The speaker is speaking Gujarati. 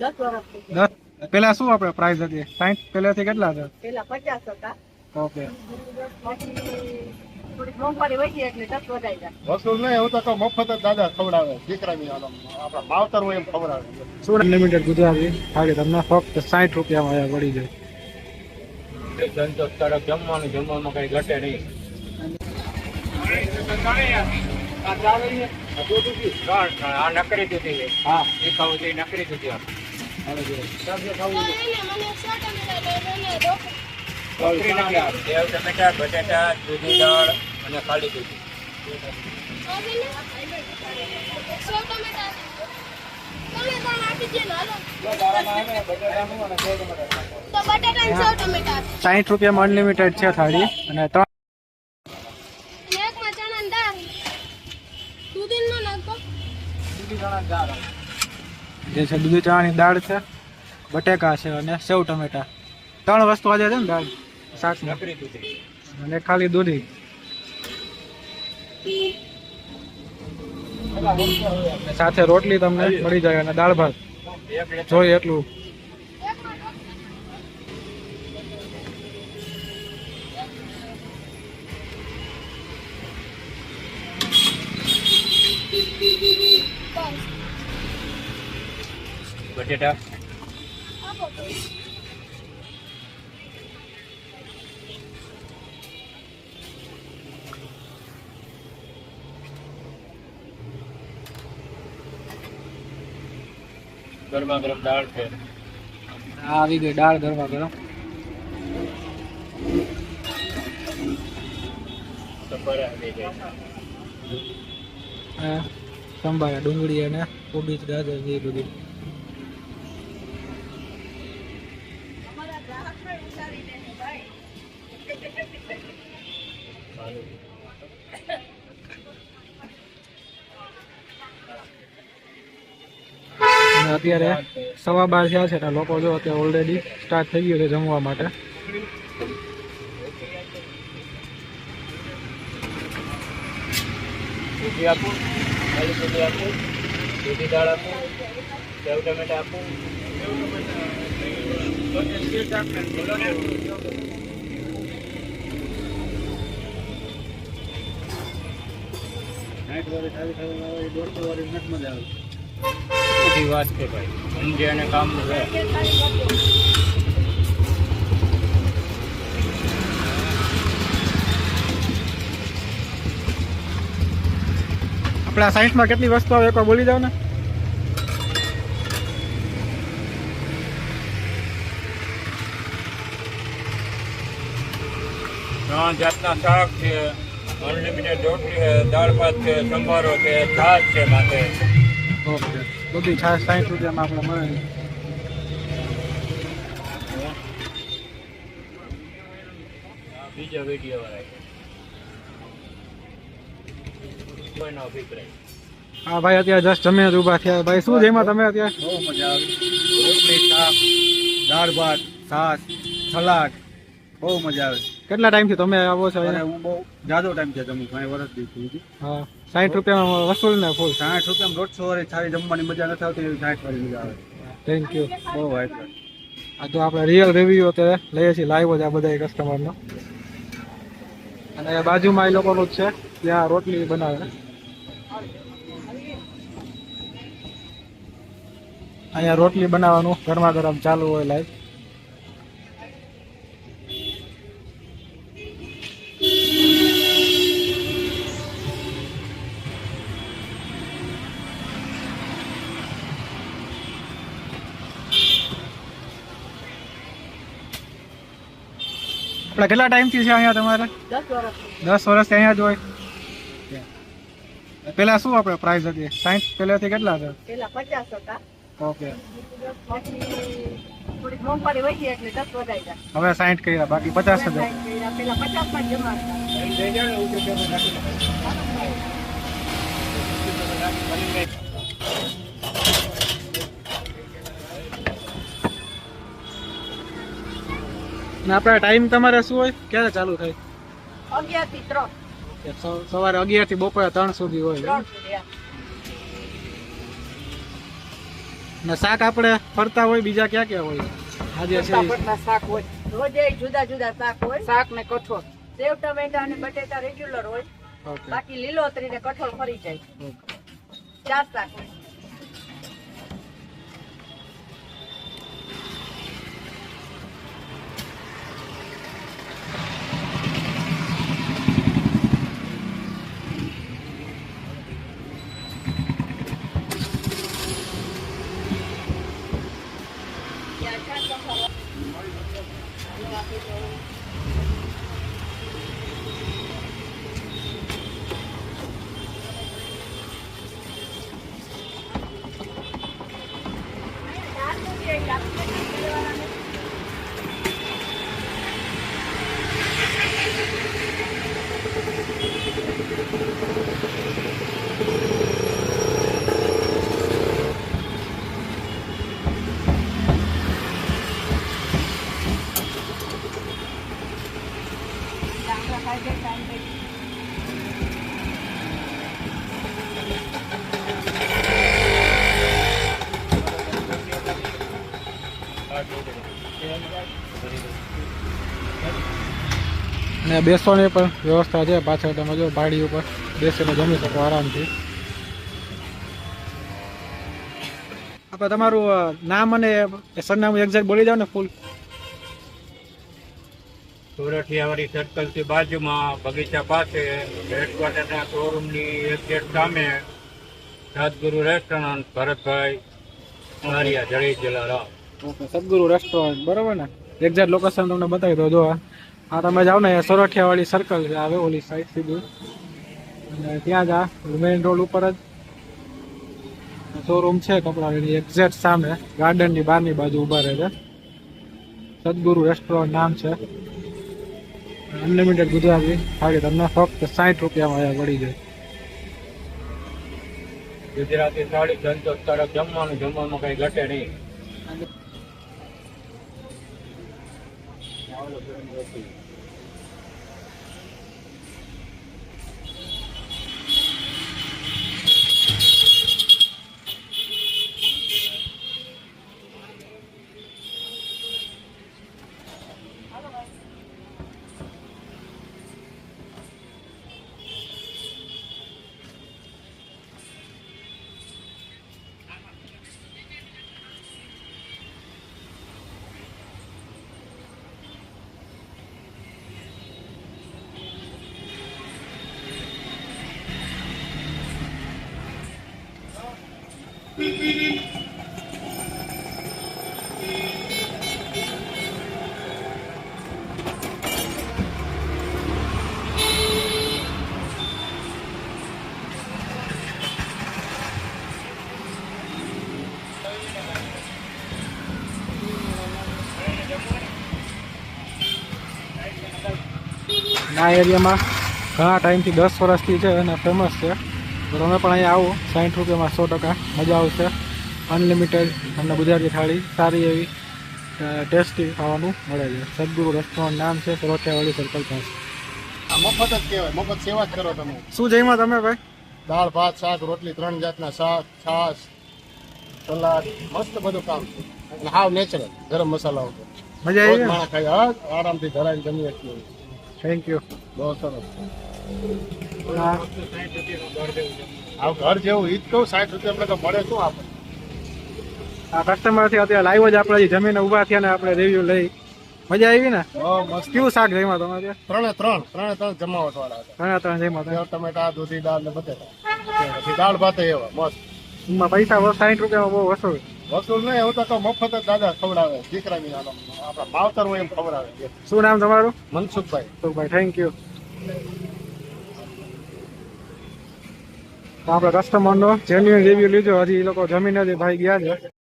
દસ પેલા શું આપણે પ્રાઇસ હતી? સાઠ પેલાથી કેટલા હતા? પેલા પચાસ હતા. ઓકે. વસૂલ નહીં એવું તો મફત જ દાદા ખવડાવે. દીકરાની આલમ આપણા માવતર હોય એમ ખવડાવે. શું અનલિમિટેડ ગુજરાતી? થાળી તમને ફક્ત સાઠ રૂપિયામાં અહીંયા પડી જાય. સંતોષકારક જમવાનું જમવામાં કઈ ઘટે નહીં. આ નકરી દૂધી હા. એ ખાવું છે નકરી આ. સેવ ટમેટા બટાટા દૂધી દાળ અને ખાલી દૂધી સાઠ રૂપિયામાં અનલિમિટેડ છે થાળી અને ત્રણ જે છે દૂધી ચણાની દાળ છે બટેકા છે અને સેવ ટમેટા. ત્રણ વસ્તુ આજે છે ને દાળ શાક અને ખાલી દૂધી. સાથે રોટલી તમને મળી જાય અને દાળ ભાત. જોઈએ એટલું Beep, જોઈએ એટલું. બટેટા. ગરમા ગરમ દાળ છે. આવી ગઈ દાળ ગરમા ગરમ. સંભાર આવી જાય અને સંભાળા ડુંગળી અને કોબીજ ગાજર એ બધું અને અત્યારે સવા બાર થયા છે ને લોકો જો અત્યારે ઓલરેડી સ્ટાર્ટ થઈ ગયું છે જમવા માટે. દૂધી આપું ખાલી દૂધી આપું દૂધી દાળ આપું સેવ ટમેટા આપું. બધી વાત છે ભાઈ. સમજે અને કામ આપણા સાયન્સમાં કેટલી વસ્તુ આવે એકવાર બોલી જાઓ ને. ત્રણ જાતના શાક છે અનલિમિટેડ રોટલી છે દાળ ભાત છે સંભારો છે છાશ છે માથે. ઓકે બધી છાશ સાઠ રૂપિયામાં આપણે મળે. બીજો વીડિયો હા ભાઈ અત્યારે જસ્ટ જમીને જ ઊભા થયા. ભાઈ શું જેમાં તમે અત્યારે? બહુ મજા આવી. રોટલી શાક દાળ ભાત છાશ સલાડ. બહુ મજા આવે. કેટલા ટાઈમથી તમે આવો છો હું બહુ જાદો ટાઈમ છે તમે ઘણી વર્ષથી છું હા. સાઠ રૂપિયામાં વસૂલ ને ફૂલ. સાઠ રૂપિયામાં દોઢસો વાળી સારી જમવાની મજા નથી આવતી એવી સાઠ વાળી મજા આવે. થેન્ક યુ બહુ વાઈટ આ તો આપણે રિયલ રિવ્યુ અત્યારે લઈએ છીએ લાઈવ જ આ બધા કસ્ટમરનો અને બાજુમાં એ લોકોનું જ છે ત્યાં રોટલી બનાવે. અહીંયા રોટલી બનાવવાનું ગરમા ગરમ ચાલુ હોય લાઈવ આપણે કેટલા ટાઈમથી છે અહીંયા તમારે? દસ વર્ષથી અહીંયા જ હોય? પેલા શું આપણે પ્રાઇસ હતી? સાઠ પેલાથી કેટલા હતા? પચાસ હતા. ઓકે. હવે સાઈઠ કર્યા બાકી પચાસ હજાર પચાસ માં આપણા ટાઈમ તમારે શું હોય? ક્યારે ચાલુ થાય? અગિયારથી ત્રણ સવારે અગિયારથી બપોરે ત્રણ સુધી હોય. ને શાક આપણે ફરતા હોય બીજા ક્યાં ક્યાં હોય? આજે છે શાક હોય. રોજે જુદા જુદા શાક હોય. શાક ને કઠોળ. સેવ ટમેટા અને બટેટા રેગ્યુલર હોય. બાકી લીલોતરી ને કઠોળ ફરી જાય. ચાર શાક હોય. અને બેસવાની પણ વ્યવસ્થા છે પાછળ તમે જો પાડી ઉપર બેસીને જમી શકો આરામથી. આપણે તમારું નામ અને સરનામું એક્ઝેક્ટ બોલી જાવ ને ફૂલ. સુરઠિયાવાડી સર્કલથી બાજુમાં બગીચા પાસે હેડક્વાર્ટરના શોરૂમની એક્ઝેક્ટ સામે સદગુરુ રેસ્ટોરન્ટ ભરતભાઈ મારિયા જડી જલારામ ઓકે, સદગુરુ રેસ્ટોરન્ટ બરોબર ને? એક્ઝેક્ટ લોકેશન તમને બતાવી દો જો આ તમે જાઓ ને સોરઠિયાવાળી સર્કલ આવે ઓલી સાઈડ સીધું. અને ત્યાં જ આ મેઇન રોડ ઉપર જ શોરૂમ છે, કપડાની એક્ઝેક્ટ સામે. ગાર્ડનની બહારની બાજુ ઊભા રહે છે. સદગુરુ રેસ્ટોરન્ટ નામ છે. અનલિમિટેડ ગુજરાતી. થાળી તમને ફક્ત સાઠ રૂપિયામાં પડી જાય. ગુજરાતી થાળી, ધંધો તરફ જમવાનું જમવાનું કઈ ઘટે નહીં. Thank you. આ એરિયામાં ઘણા ટાઈમથી દસ વર્ષથી છે અને ફેમસ છે તો તમે પણ અહીંયા આવો. સાઠ રૂપિયામાં સો ટકા. મજા આવશે. અનલિમિટેડ તમને ગુજરાતી થાળી. સારી એવી ટેસ્ટી ખાવાનું મળે છે. સદગુરુ રેસ્ટોરન્ટ નામ છે સરોઠિયાવાડી સર્કલ પાસે. આ મફત જ કહેવાય. મફત સેવા જ કરો તમે. શું જઈમાં તમે ભાઈ? દાળ ભાત શાક રોટલી ત્રણ જાતના શાક છાશ સલાડ મસ્ત બધું કામ. છે અને હાવ નેચરલ ગરમ મસાલા વગર મજા આવી માણસ હા આરામથી ધરાઈને જમી શકીએ થેન્ક યુ બહુ સરસ. હા ઘર જેવું ઈ જ કહું સાઠ રૂપિયા તો મળે શું આપણે? આ કસ્ટમરથી અત્યારે લાઈવ જ આપણે જમીન ઊભા થયા ને આપણે રિવ્યુ લઈ. મજા આવી ને? મસ્ત. કેવું શાક જઈમાં તમારે ત્રણે ત્રણ ત્રણે ત્રણ જમાવટ વાળા ત્રણે ત્રણ સેવ ટમેટા દૂધી દાળ ને બટેટા દાળ ભાત એવા મસ્ત. પૈસા સાઠ રૂપિયામાં બહુ વસૂલ. વસૂલ નહીં હું તો મફત જ દાદા ખવડાવે દીકરા આપણા માવતર હોય એમ ખવડાવે. શું નામ તમારું? મનસુખભાઈ. તો થેન્ક યુ તો આપણે કસ્ટમરનો જેન્યુઅન રિવ્યુ લીધો. હજી એ લોકો જમીન જ ભાઈ ગયા છે.